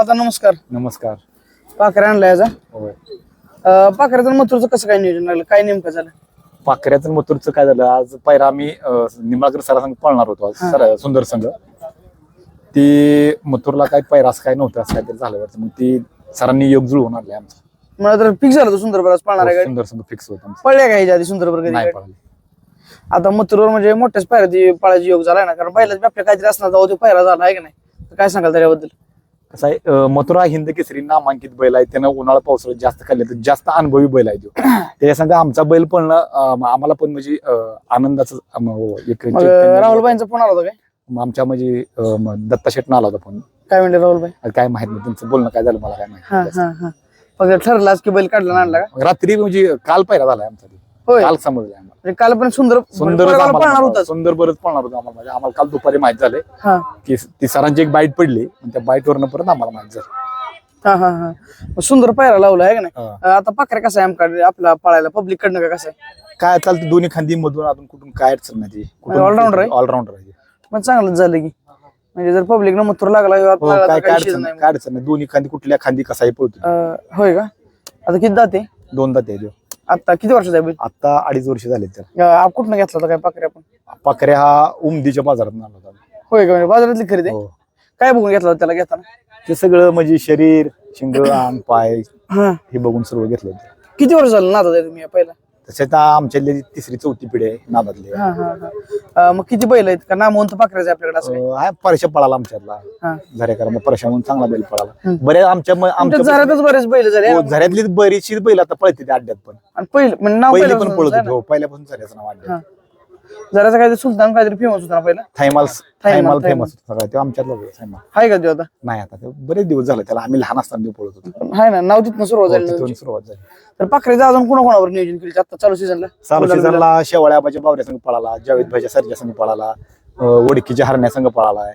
दादा नमस्कार. नमस्कार. पाखरे आणला याचा पाखऱ्याचं मथुरचं कसं काय नियोजन लागलं काय नेमकं झालं? पाखऱ्याचं मथुरचं काय झालं? आज पहिला आम्ही अं, निंबाळकर सरासंग पळणार होतो आज सर सुंदर संघ. ती मथुरला काय पैरा असं काय नव्हतं असं काहीतरी झालं वाटतं. मग ती सरांनी योग जुळवून आणलाय आमचा. मला तर फिक्स झालं होतं सुंदर बराच पाळणार आहे सुंदर संघ फिक्स होता आमचा. पळल्या का ह्याच्या आधी सुंदर? पळाले. आता मथुरवर म्हणजे मोठ्याच पायऱ्याची पाळायची योग झालाय ना? कारण पहिल्याच आपल्या काहीतरी असणार तेव्हा तो पायरा झाला आहे का नाही? तर काय सांगाल त्याच्याबद्दल? आहे मथुरा हिंद केसरी नामांकित बैल आहे. त्यानं उन्हाळा पावसाळ्यात जास्त खाल्ले तर जास्त अनुभवी बैल आहे तो. त्याच्या संग आमचा बैल पळणं अं, आम्हाला पण म्हणजे आनंदाचं हो, राहुलबाईंचा फोन आला होता काय? आमच्या म्हणजे दत्ता शेटनं आला होता फोन. काय म्हणले राहुलबाई काय माहीत नाही त्यांचं बोलणं काय झालं मला काय माहिती ठरलाच की बैल काढला ना आणला का? रात्री म्हणजे काल पहिला झालाय आमचा काल समजलं आम्हाला म्हणजे काल पण सुंदर सुंदर पळणार होताच. सुंदर बरंच पळणार होतं आम्हाला. म्हणजे आम्हाला काल दुपारी माहीत झाले हा. की ती सरांची एक बाईट पडली आणि त्या बाईट वरनं परत आम्हाला माहीत झालं. हा हा हा. मग सुंदर पायरा लावला आहे का नाही? हा. आता पाखऱ्या कसा आहे आमका? आपला पळायला? पब्लिक कडनं का कसं आहे? काय चालतं दोन्ही खांदी मधून अजून कुठून काय अडचण नाही Allrounder आहे? ऑलराऊंडर आहे. मग चांगलंच झालं की. म्हणजे जर पब्लिक न मथुर लागला हो, काय काही काय विषयच अडचण नाही नाही. काय अडचण नाही. दोन्ही खांदी कुठल्या खांदी कसाही पळतो अं, होय का? आता किती जाते दोनदा ते देव. आता किती वर्षाचा आहे आता अडीच वर्ष झाले तर. कुठनं घेतला होता काय पाखरे आपण पाखऱ्या हा उमदीच्या बाजारात आला होता. होय का? म्हणजे बाजारातली खरेदी आहे? हो. काय बघून घेतला होता त्याला घेताना? ते सगळं म्हणजे शरीर शिंग अंग पाय हा. हे बघून सर्व घेतलं होतं. किती वर्ष झालं नादा आहे तुम्ही या पहिला? तसं आमच्या तिसरी चौथी पिढी आहे नादातली हा हा हा. अं, मग किती बैल आहेत? का नामवंत पाखऱ्याचे आपल्याकडे असं? अं, आहे परशा पळाला आमच्यातला. हा. झऱ्याकर परशा म्हणून चांगला बैल पळाला. हम्म. बऱ्याच आमच्या म- आमच्या आमच्या झऱ्यातच बरेच बैल झाले हो, झऱ्यातली बरीचशी बैल आता पळते त्या अड्ड्यात पण. पहिलं म्हणजे नाव पहिली पण पहिल्यापासून पळत होती? हो पहिल्यापासून झऱ्याचं नाव अड्ड्यात. हा. जराचा काहीतरी सुलतान काहीतरी फेमस होता ना पहिला? थैमाल थैमाल. फेमस होता तो आमच्यातला बैल, थैमाल हाय का तो आता? नाही आता ते बरेच दिवस झाले त्याला. आम्ही लहान असताना देव पळत होतो. हाय ना नाव तिथनं सुरुवात हो, झाली तिथून ना. सुरुवात झाली. तर पाखरेचं अजून कोणा कोणावर नियोजन केलं? आता चालू सीझनला चालू सीझनला शेवळ्या आबाच्या बावऱ्या संघ पळाला जावेद भाईच्या सरच्या संघ पळाला अं, वडकीच्या हरण्या संघ पळाला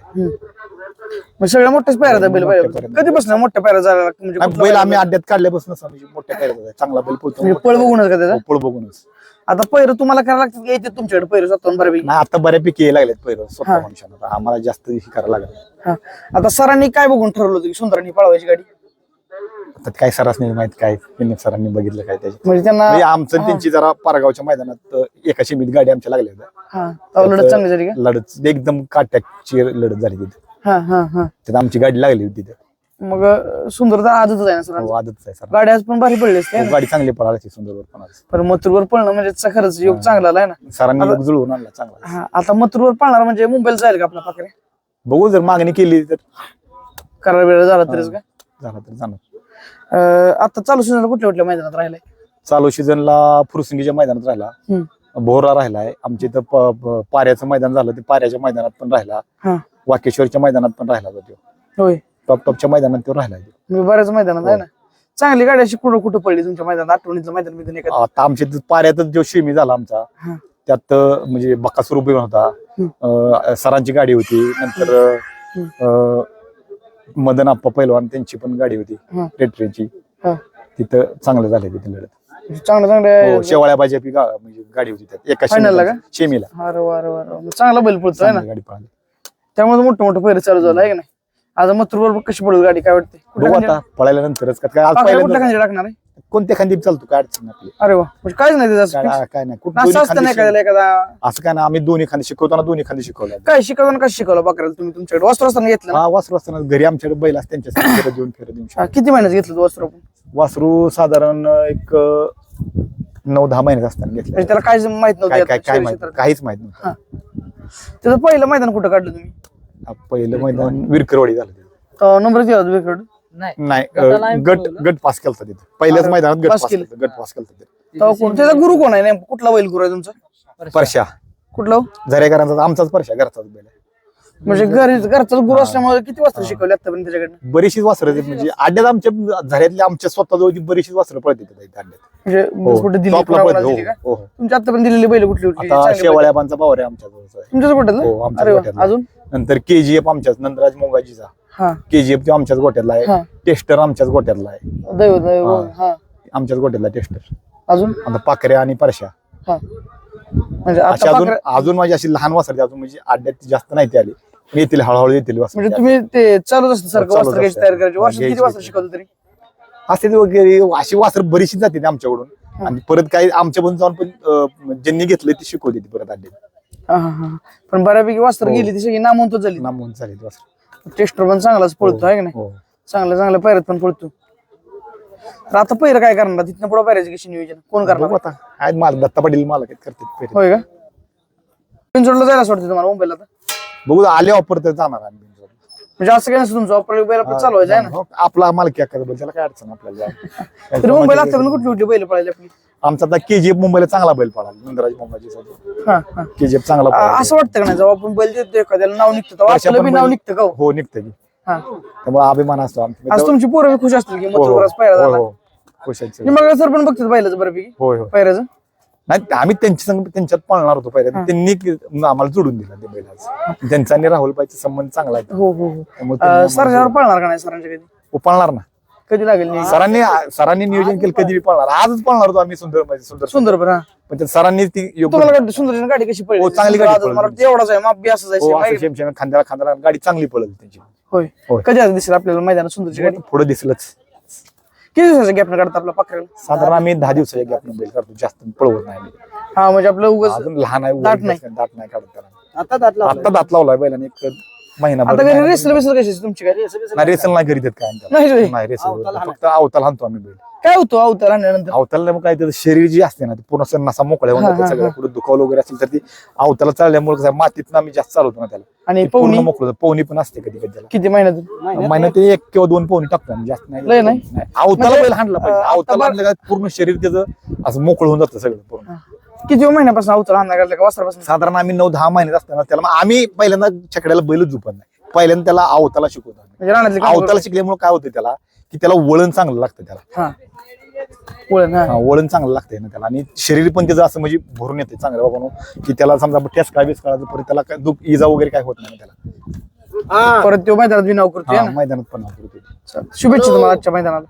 मग सगळ्या मोठ्याच पायऱ्या बैल मोठ्या पायऱ्या. कधीपासून मोठ्या पायऱ्या झाला म्हणजे आणि कुठला बैल आम्ही झाला? अड्ड्यात काढल्यापासून म्हणजे चांगला बैल पळतो. म्हणजे पळ बघूनच का त्याचा? हो, पळ बघूनच. आता पैर तुम्हाला करायला लागतात येते तुमच्याकडे पैर स्वतःहून बऱ्यापैकी? नाही आता बऱ्यापैकी यायला लागलेत पहिलं स्वतः हा. मनुष्यानं आता आम्हाला जास्त हे करायला लागलं हा. आता सरांनी काय बघून ठरवलं होतं की सुंदरांनी पळवायची गाडी? आता काय सरास नाही माहीत काय? विनीत सरांनी बघितलं काय त्याचे म्हणजे त्यांना म्हणजे आमचं आणि त्यांची जरा पारगावच्या मैदानात अं, एका शिमीत गाडी आमच्या लागल्या होत्या. हा. तेव्हा लढत चांगली झाली का? लढत एकदम काट्याची लढत झाली तिथे. हा हा हा. त्यात आमची गाडी लागली होती तिथे. मग अं, सुंदर तर आजच आहे ना सर. हो, आदतच आहे सर. गाडी आज पण भारी पडली असते हो, गाडी चांगली पळाली सुंदरवर पण आज. पण मथुरवर पळणं म्हणजे खरंच योग चांगला आलाय ना? सरांनी योग जुळवून आणला चांगला हा आता मथुरवर पळणार म्हणजे मुंबईला जाईल का आपला पाखरे बघू जर मागणी केली तर. करार वेळ झाला तरीच का? झाला तर जाणार. अं, आता चालू सीझनला कुठल्या कुठल्या मैदानात राहिलाय? चालू सीझनला फुरसिंगीच्या मैदानात राहिला. हम्म. भोरा राहिलाय. आमच्या इथं प- प- पाऱ्याचं मैदान झालं ते पाऱ्याच्या मैदानात पण राहिला. हा. वाकेश्वरच्या मैदानात पण राहिला तो. होय. टॉप टॉपच्या मैदानात तो राहिला. मी बऱ्याच मैदानात आहे ना. चांगली गाडी अशी कुठं कुठं पडली तुमच्या मैदानात? आठवणीतलं मैदान एखादं? आता आमच्या इथं पाऱ्यातच जो शेमी झाला आमचा हा. त्यात अं, म्हणजे बक्कासूर उभी होता. अं, सरांची गाडी होती. नंतर अं, मदन आप्पा पैलवान त्यांची पण गाडी होती हा. रेटरीची. हा. तिथं चांगलं झालं तिथे लढत. चांगलं चांगलं हो, शेवाळ्या भाजपी म्हणजे गाडी होती त्यात. एका Final ला शेमीला का? शेमीला. अरे वा अरे वा, अरे वा. चांगला बैल पडतोय ना. चांगली गाडी पळाली. त्यामुळे मोठं मोठं पैर चालू झालं आहे का नाही? आज मथुर बरोबर कशी पडेल गाडी काय वाटते बघू आता पळायला नंतरच का- काय आज कुठल्या पहिल्यांदा खांदी टाकणार आहे? कोणत्या खांदी चालतो? काय अडचण नाही आपली. अरे वा म्हणजे काहीच नाही त्याचं काय असं काय नाही. कुठं असं दोन्ही असतं नाही खांदी का शिक- एखादा. असं काय ना आम्ही दोन्ही खांदी शिकवताना दोन्ही खांदी शिकवल्या. काय शिकवताना कसं शिकवलं बकऱ्याला तुम्ही तुमच्याकडे? वस्त्र असताना घेतलं ना? हा वासरू असताना घरी आमच्याकडे बैल असते त्यांच्या हा, किती महिन्यात घेतलं वस्त्र आपण वासरू साधारण एक अं, नऊ दहा महिन्यात असताना घेतलं. म्हणजे त्याला काय माहीत काय काय काय नव्हतं माहीत. काहीच माहीत नव्हतं. त्याचं पहिलं मैदान कुठं काढलं तुम्ही? पहिलं मैदान विरकरवाडी झालं तिथं. नंबर किती होता वेगळं नाही अं, गट गट पास केलता तिथं पहिल्याच अरे, मैदानात गट पास पास केलं. गट पास केलता तिथं. तेव्हा कोण त्याचा गुरु कोण आहे नेमकं कुठला बैल गुरु आहे तुमचा परशा कुठला हो? झरेकरांचा आमचाच परशा घरचाच बैल आहे. म्हणजे घरी घरचा गुरु असल्यामुळे किती वाजता शिकवले आतापर्यंत त्याच्याकडनं बरीचशीच वासरं आहेत. म्हणजे अड्ड्यात आमच्या झऱ्यातल्या आमच्या स्वतः जवळची बरीचशीच वासरं पळते तिथं इथं अड्ड्यात म्हणजे हो, कुठे दिली टॉपला कोणाला पळते, दिली का हो, हो. तुमच्या आतापर्यंत दिलेली बैल कुठली कुठली आता चांगली बैलं? शेवाळ्याबांचा पावर आहे आमच्या जवळचा आहे. तुमच्याच गोट्यात हो, आमच्याच अरे वा, गोट्यातला. अजून नंतर केजीएफ आमच्याच नंदराज मोंगाजीचा. हा. केजीएफ तो आमच्याच गोट्यातला. आहे. टेस्टर आमच्याच गोट्यातला आहे. दैव दैव आमच्याच गोट्यातला टेस्टर. अजून? आता पाकऱ्या आणि परशा हा. म्हणजे अजून अजून माझी अशी लहान वासरते अजून म्हणजे अड्ड्यात जास्त नाही ती आली. येतील हळूहळू येतील वासरं. म्हणजे तुम्ही ते चालूच असतं सारखं. तयार करायची. किती घ्यायची. शिकवतो तरी? असते वगैरे अशी वासर बरीचशी जाते आमच्याकडून. आणि परत काही आमच्या पण जाऊन पण अं, ज्यांनी घेतलं ते शिकवते ती परत आले हा, हा, हा. पण बऱ्यापैकी वस्त्र हो. गेली ती सगळी नामवंत झाली. नामवून झाले वासर टेस्टर पण चांगलाच पळतो आहे का नाही? हो. चांगल्या चांगल्या पायऱ्यात पण पळतो. तर आता पहिलं काय करणार? तिथनं पुढे पायऱ्याचं कशी नियोजन? कोण करणार? बघू आता. आहेत मालक दत्ता पाटील मालक आहेत करतात. होय का? पिंचोडला जायला वाटतं तुम्हाला मुंबईला आता? बघू आले ऑफर तर जाणार आम्ही. म्हणजे असं काय नसतं तुमचं. ऑपरेट बैल आपलं चालवायचं आहे ना. हो, आपला मालकी अक्का त्याला काय अडचण तरी मुंबईला पण कुठली कुठली बैल पळायची आपली आमचा आता केजीएफ मुंबईला चांगला बैल पडाला नंदराज मुंबईची हा हा. केजीएफ चांगला पळाला. असं वाटतं का नाही? जेव्हा आपण बैल देतो एखाद्याला नाव निघतं तेव्हा आपलं बी नाव निघतं का हो? हो निघतं की. हा. त्यामुळे अभिमान असतो आमचा. आज तुमची पोरं बी खुश असतील की हो, हो. पायरा हो, झाला हो. खुश आहेत सगळे. निमगड सर पण बघतात बैलाचं बऱ्यापैकी होय होय. पायऱ्याचं नाही आम्ही त्यांच्या संग त्यांच्यात पळणार होतो पहिल्या त्यांनी आम्हाला जोडून दिला ते बैलाच त्यांचा आणि राहुल पाहिजे संबंध चांगला आहे. हो हो हो. त्यामुळे पळणार का नाही सरांच्या कधी? जोडून- पळणार ना. कधी लागेल सरांनी सरांनी नियोजन केलं कधी पळणार. आजच पळणार होतो आम्ही सुंदर म्हणजे सुंदर सुंदर. पण सरांनी ती योग्य सुंदरची गाडी कशी पडली हो, चांगली गाडी पळली. एवढाच आहे माप बी असं जायचं खांद्याला खांद्याला गाडी चांगली पळल त्यांची. होय. कधी दिसेल आपल्याला मैदानात सुंदरची गाडी? पुढे दिसलंच. किती दिवसाचा गॅप काढतात आपला पकडायला साधारण आम्ही दहा दिवसाच्या गॅप बैल करतो जास्त पळवत नाही आम्ही. हा म्हणजे आपलं उगाच अजून लहान आहे दाट नाही. दाट नाही काढत त्याला आता दात लावलाय. आता दात लावलाय बैलाने एक महिना आता घरी रेसल बेसल कशी तुमची नाही रेसल नाही करीत काय आम्ही त्याला. नाही रेसल अवताल हाणायचं. फक्त अवताल हाणतो आम्ही बैल. काय होतो अवतार आणल्यानंतर? अवताला मग काय त्याचं शरीर जे असते ना ते पूर्ण असं नसा मोकळ्या होऊन हा, जाते. हा, पुढे दुखावलं वगैरे असेल तर ती अवताला चालल्यामुळे कसं आहे, मातीतनं आम्ही जास्त चालवतो ना त्याला. आणि ते पूर्ण पवनी मोकळं होतं. पवनी पण असते कधी कधी त्याला. किती महिन्यात महिन्यात ते एक किंवा दोन पवनी टाकतो आम्ही जास्त नाही? अवताला म्हणजे, बैल हाणला पाहिजे. अं, अवताला हाणलं का पूर्ण शरीर त्याचं असं मोकळं होऊन जातं सगळं पूर्ण. किती महिन्यापासून अवतार आणला काढला का वस्त्रापासून? साधारण आम्ही नऊ दहा महिन्यात असताना त्याला मग आम्ही पहिल्यांदा छकड्याला बैलच झुपत नाही. पहिल्यांदा त्याला अवताला शिकवतो आम्ही. म्हणजे रानातले काम अवताला शिकल्यामुळे काय होतं त्याला? की त्याला वळण चांगलं लागतं त्याला. हा. वळण हा. हा, वळण चांगलं लागतंय ना त्याला. आणि शरीर पण त्याचं असं म्हणजे भरून येते चांगलं बाबा की त्याला समजा ठेसका बिस्का परत त्याला काय दुख इजा वगैरे काय होत नाही त्याला. हा. परत तो मैदानात बी नाव करतोय हा, ना? मैदानात पण वापरतो. शुभेच्छा तुम्हाला आजच्या मैदानाला.